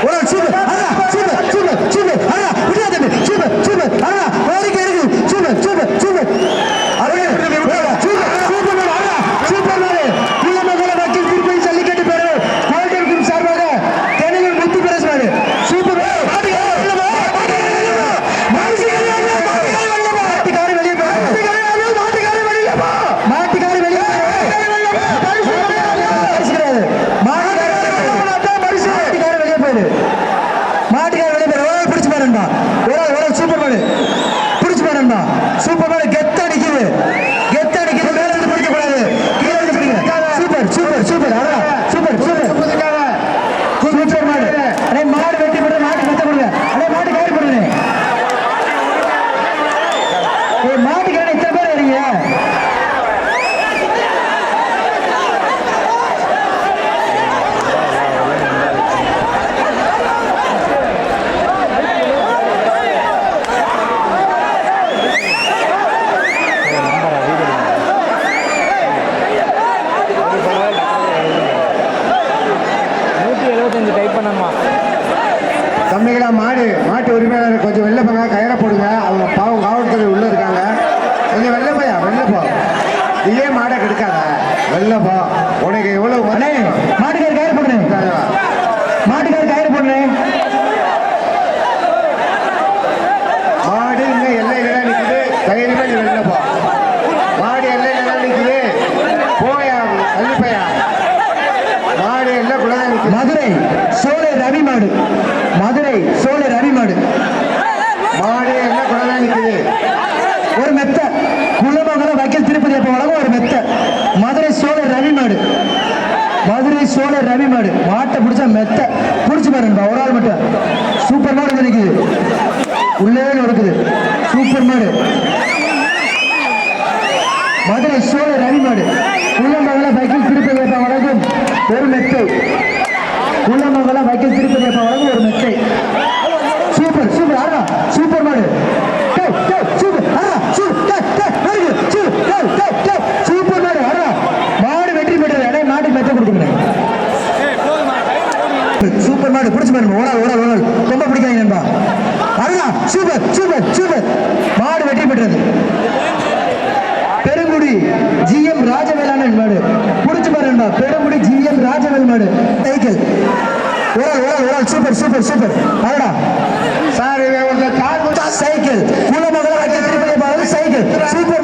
ஒரு ஆள் சூப்பர் அண்ணா சூப்பர் சூப்பர் சூப்பர் அண்ணா விட்டுறா தம்பி சூப்பர் சூப்பர் அண்ணா கோரிக்கை இருக்கு super super super Arun super super man அண்ணா சூப்பர் மேன் குலமகல வக்கீல் திருப்பதி ஜல்லிக்கட்டு பேரு கோல்டன் குரூப் சார்பாக Telugu Muthu press man super man மாட்டுக்காரி வெளியே போ மாட்டுக்காரி வெளியே போ மாட்டுக்காரி வெளியே மாட்டுக்காரி வெளியே போயிரு மாட்டுக்கார வெளியே போயிரு ஒரு ஆள் பிடிச்சு பாருண்டா ஒரு ஆள் ஒரு ஆள் சூப்பர் மேனு பிடிச்சு பாருண்டா சூப்பர் மேனு கெத்த அடிக்குது கெத்த அடிக்குது மேல இருந்து பிடிக்க கூடாது கீழ இருந்து பிடிங்க சூப்பர் சூப்பர் சூப்பர் அதான் சூப்பர் சூப்பர் சூப்பர் மாடு அடே மாடு வெட்டி போடு மாட்டு மெத்த கொடுங்க அடே மாட்டு கயிறு போடுங்க ஏய் மாட்டுக்காரன் இத்தனை பேர் வரீங்க நூற்றி எழுபத்தஞ்சு டைப் பண்ணணுமா? தம்பிகளா மாடு மாட்டு உரிமையாளர் கொஞ்சம் வெளில போங்க கயிறை போடுங்க. அவங்க பாவம் காவல்துறை உள்ள இருக்காங்க. கொஞ்சம் வெளில போயா? வெளில போ. நீயே மாடை கெடுக்காத. வெளில போ. உனக்கு மணி மாட்டுக்கார கயிறு போடுங்க மாட்டுக்கார கயிறு போடுங்க மாடு இன்னும் எல்லையில தான் நிக்குது. தைரியமா நீ வெளில போ மாடு எல்லையில தான் நிக்குது போயா தள்ளி போயா மாடு எல்லைக்குள்ள தான் நிக்குது மதுரை தமிழ்நாடு மதுரை சோழர் அரிமாடு மாடு என்ன குழந்தை இருக்குது? ஒரு மெத்த. குலமங்கல வக்கீல் திருப்பதி அப்ப வழங்கும் ஒரு மெத்த. மதுரை சோழர் ரவி மாடு மதுரை சோழர் ரவி மாடு மாட்டை பிடிச்சா மெத்த. பிடிச்சி பாருங்க ஒரு ஆள் மட்டும். சூப்பர் மாடு நினைக்குது உள்ளே இருக்குது சூப்பர் மாடு. மதுரை சோழர் ரவி மாடு குள்ளமங்கல வக்கீல் திருப்பதி அப்ப வழங்கும் ஒரு மெத்தை குள்ளமங்கல வக்கீல் திருப்பதி அப்ப வழங்கும் ஒரு மெத்தை சூப்பர் சூப்பர் ஆடா சூப்பர் மாடு டேய், டேய், சூப்பர் ஆடா சூப்பர் டேய், டேய், மாடு, சூப்பர் டேய், டேய், டேய், சூப்பர் மாடு ஆடா மாடு வெற்றி பெற்றது அடே மாட்டுக்கு மெத்த கொடுக்குங்க சூப்பர் மாடு பிடிச்சு பாருங்க ஓடால் ஓடால் ஓடால் ரொம்ப பிடிக்காங்க நண்பா. அருணா சூப்பர் சூப்பர் சூப்பர். மாடு வெற்றி பெற்றது. பெருங்குடி ஜிஎம் ராஜவேலான மாடு. பிடிச்சு பாருங்க பெருங்குடி ஜிஎம் ராஜவேல் மாடு. சைக்கிள். ஓடால் ஓடால் ஓடால் சூப்பர் சூப்பர் சூப்பர். அருணா சார் சைக்கிள். குலமகள சைக்கிள். சூப்பர்.